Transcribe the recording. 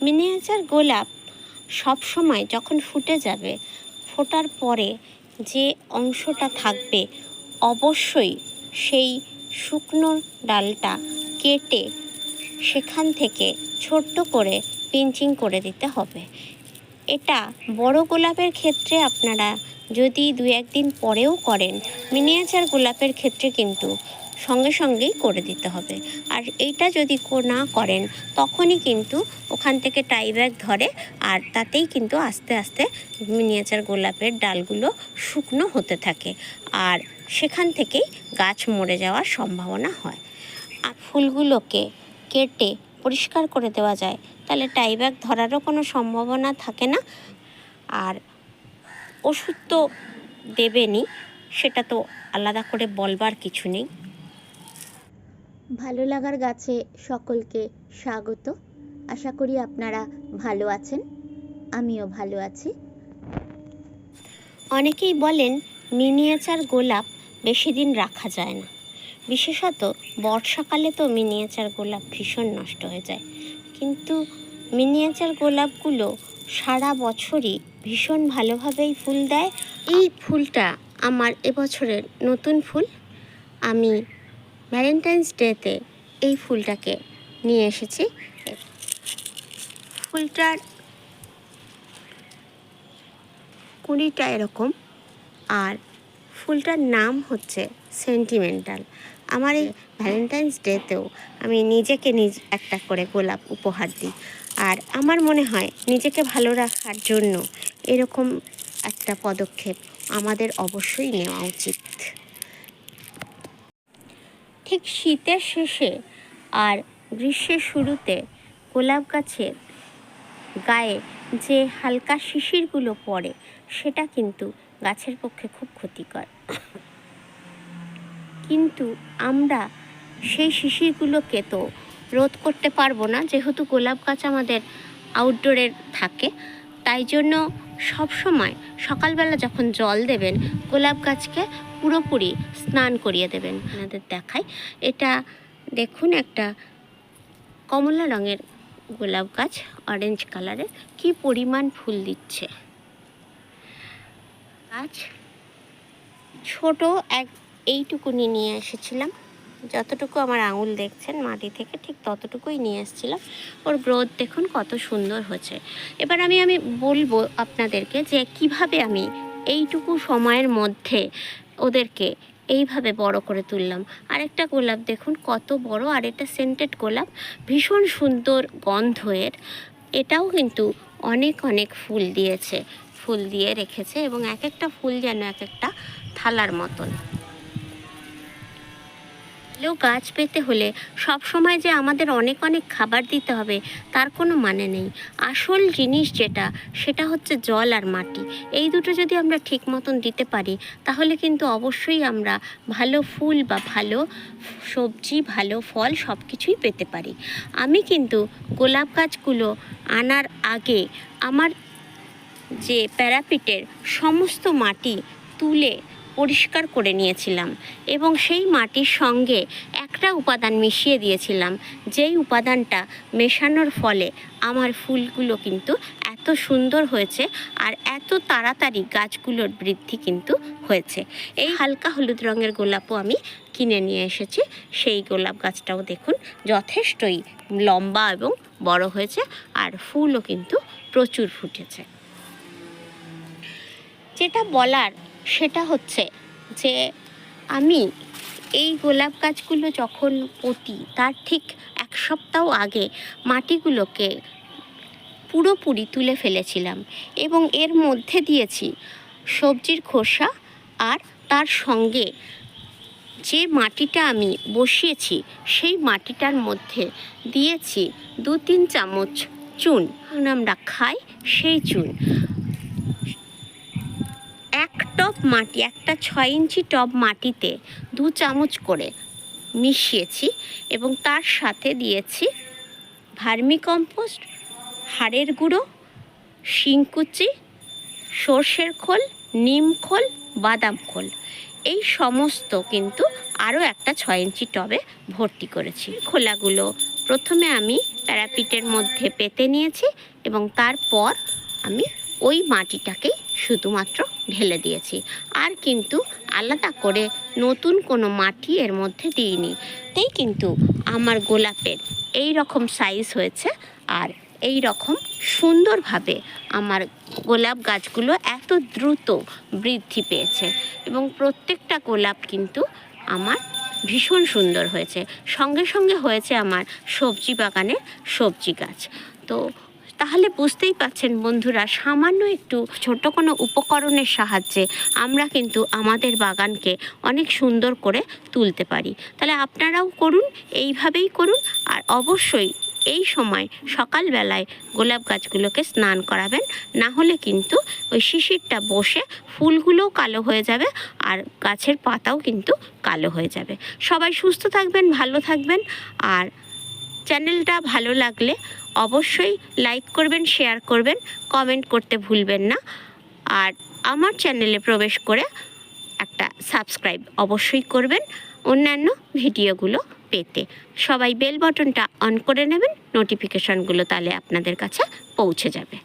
Miniature গোলাপ সব সময় যখন ফুটে যাবে, ফোটার পরে যে অংশটা থাকবে, অবশ্যই সেই শুকনো ডালটা কেটে সেখান থেকে ছোট্ট করে পিঞ্চিং করে দিতে হবে। এটা বড় গোলাপের ক্ষেত্রে আপনারা যদি দু একদিন পরেও করেন, মিনিয়েচার গোলাপের ক্ষেত্রে কিন্তু সঙ্গে সঙ্গেই করে দিতে হবে। আর এইটা যদি না করেন, তখনই কিন্তু ওখান থেকে টাই ব্যাগ ধরে আর তাতেই কিন্তু আস্তে আস্তে মিনিয়েচার গোলাপের ডালগুলো শুকনো হতে থাকে। আর সেখান থেকেই গাছ মরে যাওয়ার সম্ভাবনা হয়। আর ফুলগুলোকে কেটে পরিষ্কার করে দেওয়া যায়, তাহলে টাই ব্যাগ ধরারও কোনো সম্ভাবনা থাকে না। আর ওষুধ তো দেবেনই, সেটা তো আলাদা করে বলবার কিছু নেই। ভালো লাগার গাছে সকলকে স্বাগত। আশা করি আপনারা ভালো আছেন, আমিও ভালো আছি। অনেকেই বলেন, মিনিয়েচার গোলাপ বেশি দিন রাখা যায় না। বিশেষত বর্ষাকালে তো মিনিয়েচার গোলাপ ভীষণ নষ্ট হয়ে যায়। কিন্তু মিনিয়েচার গোলাপগুলো সারা বছরই ভীষণ ভালোভাবেই ফুল দেয়। এই ফুলটা আমার এবছরের নতুন ফুল। আমি ভ্যালেন্টাইন্স ডেতে এই ফুলটাকে নিয়ে এসেছি। ফুলটার কুড়িটা এরকম। আর ফুলটার নাম হচ্ছে সেন্টিমেন্টাল আমার এই ভ্যালেন্টাইন্স ডেতেও আমি নিজেকে নিজ একটা করে গোলাপ উপহার দিই। আর আমার মনে হয় নিজেকে ভালো রাখার জন্য এরকম একটা পদক্ষেপ আমাদের অবশ্যই নেওয়া উচিত। ঠিক শীতের শেষে আর গ্রীষ্মের শুরুতে গোলাপ গাছের গায়ে যে হালকা শিশিরগুলো পড়ে, সেটা কিন্তু গাছের পক্ষে খুব ক্ষতিকর। কিন্তু আমরা সেই শিশিরগুলোকে তো রোধ করতে পারব না, যেহেতু গোলাপ গাছ আমাদের আউটডোরে থাকে। তাই জন্য সব সময় সকালবেলা যখন জল দেবেন, গোলাপ গাছকে পুরোপুরি স্নান করিয়ে দেবেন। আপনাদের দেখাই। এটা দেখুন একটা কমলা রঙের গোলাপ গাছ অরেঞ্জ কালারের কি পরিমাণ ফুল দিচ্ছে। গাছ ছোট এক এইটুকুনি নিয়ে এসেছিলাম। যতটুকু আমার আঙুল দেখছেন, মাটি থেকে ঠিক ততটুকুই নিয়ে এসেছিলাম। ওর গ্রোথ দেখুন কত সুন্দর হচ্ছে এবার আমি আমি বলব আপনাদেরকে যে কীভাবে আমি এইটুকু সময়ের মধ্যে ওদেরকে এইভাবে বড় করে তুললাম। আরেকটা গোলাপ দেখুন, কত বড়। আর এটা সেন্টেড গোলাপ, ভীষণ সুন্দর গন্ধ এর এটাও কিন্তু অনেক অনেক ফুল দিয়েছে, ফুল দিয়ে রেখেছে এবং এক একটা ফুল যেন এক একটা থালার মতন। ভালো গাছ পেতে হলে সব সময় যে আমাদের অনেক অনেক খাবার দিতে হবে, তার কোনো মানে নেই। আসল জিনিস যেটা, সেটা হচ্ছে জল আর মাটি। এই দুটো যদি আমরা ঠিক মতন দিতে পারি, তাহলে কিন্তু অবশ্যই আমরা ভালো ফুল বা ভালো সবজি, ভালো ফল সব কিছুই পেতে পারি। আমি কিন্তু গোলাপ গাছগুলো আনার আগে আমার যে প্যারাপিটের সমস্ত মাটি তুলে পরিষ্কার করে নিয়েছিলাম এবং সেই মাটির সঙ্গে একটা উপাদান মিশিয়ে দিয়েছিলাম। যেই উপাদানটা মেশানোর ফলে আমার ফুলগুলো কিন্তু এত সুন্দর হয়েছে আর এত তাড়াতাড়ি গাছগুলোর বৃদ্ধি কিন্তু হয়েছে। এই হালকা হলুদ রঙের গোলাপও আমি কিনে নিয়ে এসেছি। সেই গোলাপ গাছটাও দেখুন যথেষ্টই লম্বা এবং বড় হয়েছে আর ফুলও কিন্তু প্রচুর ফুটেছে। যেটা বলার সেটা হচ্ছে যে আমি এই গোলাপ গাছগুলো যখন পুঁতি, তার ঠিক এক সপ্তাহ আগে মাটিগুলোকে পুরোপুরি তুলে ফেলেছিলাম এবং এর মধ্যে দিয়েছি সবজির খোসা আর তার সঙ্গে যে মাটিটা আমি বসিয়েছি, সেই মাটিটার মধ্যে দিয়েছি দু তিন চামচ চুন। আমরা খাই, সেই চুন। টব মাটি, একটা ছয় ইঞ্চি টব মাটিতে দু চামচ করে মিশিয়েছি এবং তার সাথে দিয়েছি ভার্মি কম্পোস্ট হাড়ের গুঁড়ো, শিংকুচি, সর্ষের খোল, নিম খোল, বাদাম খোল। এই সমস্ত কিন্তু আরও একটা ছয় ইঞ্চি টবে ভর্তি করেছি। খোলাগুলো প্রথমে আমি প্যারাপিটের মধ্যে পেতে নিয়েছি এবং তারপর আমি ওই মাটিটাকেই শুধুমাত্র ঢেলে দিয়েছি। আর কিন্তু আলাদা করে নতুন কোনো মাটি এর মধ্যে দিইনি। তাই কিন্তু আমার গোলাপের এই রকম সাইজ হয়েছে আর এই রকম সুন্দরভাবে আমার গোলাপ গাছগুলো এত দ্রুত বৃদ্ধি পেয়েছে এবং প্রত্যেকটা গোলাপ কিন্তু আমার ভীষণ সুন্দর হয়েছে। সঙ্গে সঙ্গে হয়েছে আমার সবজি বাগানে সবজি গাছ। তো তাহলে বুঝতেই পাচ্ছেন বন্ধুরা, সামান্য একটু ছোট কোনো উপকরণের সাহায্যে আমরা কিন্তু আমাদের বাগানকে অনেক সুন্দর করে তুলতে পারি। তাহলে আপনারাও করুন, এইভাবেই করুন আর অবশ্যই এই সময় সকালবেলায় গোলাপ গাছগুলোকে স্নান করাবেন, না হলে কিন্তু ওই শিশিরটা বসে ফুলগুলোও কালো হয়ে যাবে আর গাছের পাতাও কিন্তু কালো হয়ে যাবে। সবাই সুস্থ থাকবেন, ভালো থাকবেন আর চ্যানেলটা ভালো লাগলে অবশ্যই লাইক করবেন, শেয়ার করবেন, কমেন্ট করতে ভুলবেন না। আর আমার চ্যানেলে প্রবেশ করে একটা সাবস্ক্রাইব অবশ্যই করবেন অন্যান্য ভিডিওগুলো পেতে। সবাই বেল বটনটা অন করে নেবেন, নোটিফিকেশানগুলো তাহলে আপনাদের কাছে পৌঁছে যাবে।